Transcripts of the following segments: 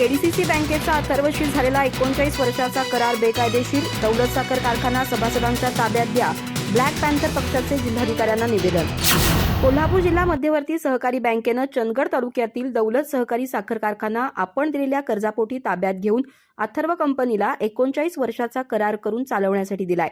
केडीसीसी बँकेचा अथर्वशी झालेला एकोणचाळीस वर्षाचा करार बेकायदेशीर. दौलत साखर कारखाना सभासदांच्या ताब्यात द्या ब्लॅक पॅन्थर पक्षाचे जिल्हाधिकाऱ्यांना निवेदन. कोल्हापूर जिल्हा मध्यवर्ती सहकारी बँकेनं चंदगड तालुक्यातील दौलत सहकारी साखर कारखाना आपण दिलेल्या कर्जापोटी ताब्यात घेऊन अथर्व कंपनीला एकोणचाळीस वर्षाचा करार करून चालवण्यासाठी दिलाय.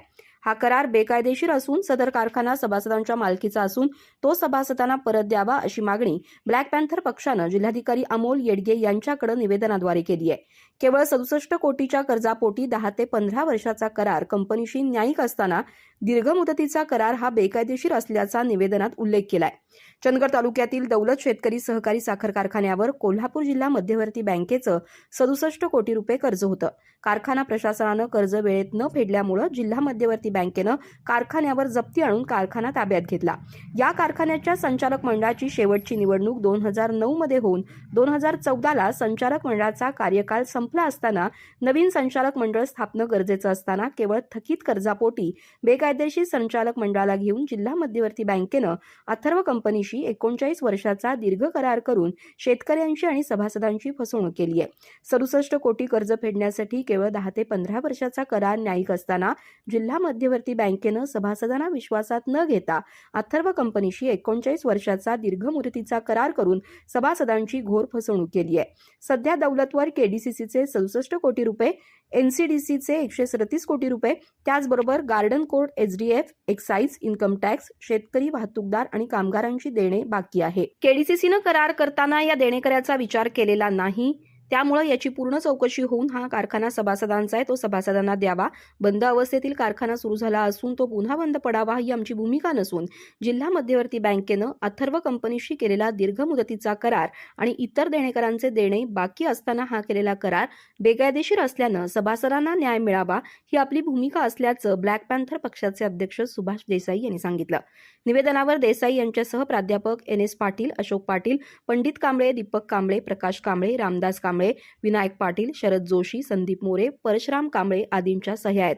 हा करार बेकायदेशीर असून सदर कारखाना सभासदांच्या मालकीचा असून तो सभासदांना परत द्यावा अशी मागणी ब्लॅक पॅन्थर पक्षानं जिल्हाधिकारी अमोल येडगे यांच्याकडे निवेदनाद्वारे केली आहे. केवळ सदुसष्ट कोटीच्या कर्जापोटी दहा ते पंधरा वर्षाचा करार कंपनीशी न्यायिक असताना दीर्घ मुदतीचा करार हा बेकायदेशीर असल्याचा निवेदनात उल्लेख केलाय. चंदगड तालुक्यातील दौलत शेतकरी सहकारी साखर कारखान्यावर कोल्हापूर जिल्हा मध्यवर्ती बँकेचं सदुसष्ट कोटी रुपये कर्ज होतं. कारखाना प्रशासनानं कर्ज वेळेत न फेडल्यामुळं जिल्हा मध्यवर्ती बँकेनं कारखान्यावर जप्ती आणून कारखाना ताब्यात घेतला. या कारखान्याच्या संचालक मंडळाची शेवटची निवडणूक दोन हजार नऊ मध्ये होऊन दोन हजार चौदाला संचालक मंडळाचा कार्यकाल संपला असताना नवीन संचालक मंडळ स्थापनं गरजेचं असताना केवळ थकीत कर्जापोटी बेकायदेशीर संचालक मंडळाला घेऊन जिल्हा मध्यवर्ती बँकेनं अथर्व कंपनीशी एकोणचाळीस वर्षाचा दीर्घ करार करून शेतकऱ्यांची आणि सभासदांची फसवणूक केली आहे सदुसष्ट कोटी कर्ज फेडण्यासाठी केवळ दहा ते पंधरा वर्षाचा करार न्यायिक असताना जिल्हा मध्यवर्ती बँकेनं सभासदांना विश्वासात न घेता अथर्व कंपनीशी एकोणचाळीस वर्षाचा दीर्घ मुदतीचा करार करून सभासदांची घोर फसवणूक केली आहे. सध्या दौलतवर केडीसीसीचे सदुसष्ट कोटी रुपये एनसीडीसीचे एकशे सदतीस कोटी रुपये त्याचबरोबर garden court HDF excise income tax शेतकरी वाहतूकदार आणि कामगारांची देणे बाकी आहे. केडीसीसीनं करार करताना या देणेकऱ्याचा विचार केलेला नाही. त्यामुळे याची पूर्ण चौकशी होऊन हा कारखाना सभासदांचा आहे तो सभासदांना द्यावा. बंद अवस्थेतील कारखाना सुरू झाला असून तो पुन्हा बंद पडावा ही आमची भूमिका नसून जिल्हा मध्यवर्ती बँकेनं अथर्व कंपनीशी केलेला दीर्घ मुदतीचा करार आणि इतर देणेकरांचे देणे बाकी असताना हा केलेला करार बेकायदेशीर असल्यानं सभासदांना न्याय मिळावा ही आपली भूमिका असल्याचं ब्लॅक पॅन्थर पक्षाचे अध्यक्ष सुभाष देसाई यांनी सांगितलं. निवेदनावर देसाई यांच्यासह प्राध्यापक एन एस पाटील अशोक पाटील पंडित कांबळे दीपक कांबळे प्रकाश कांबळे रामदास कांबळे कांबळे विनायक पाटील शरद जोशी संदीप मोरे परशुराम कांबळे आदींच्या सह्या आहेत.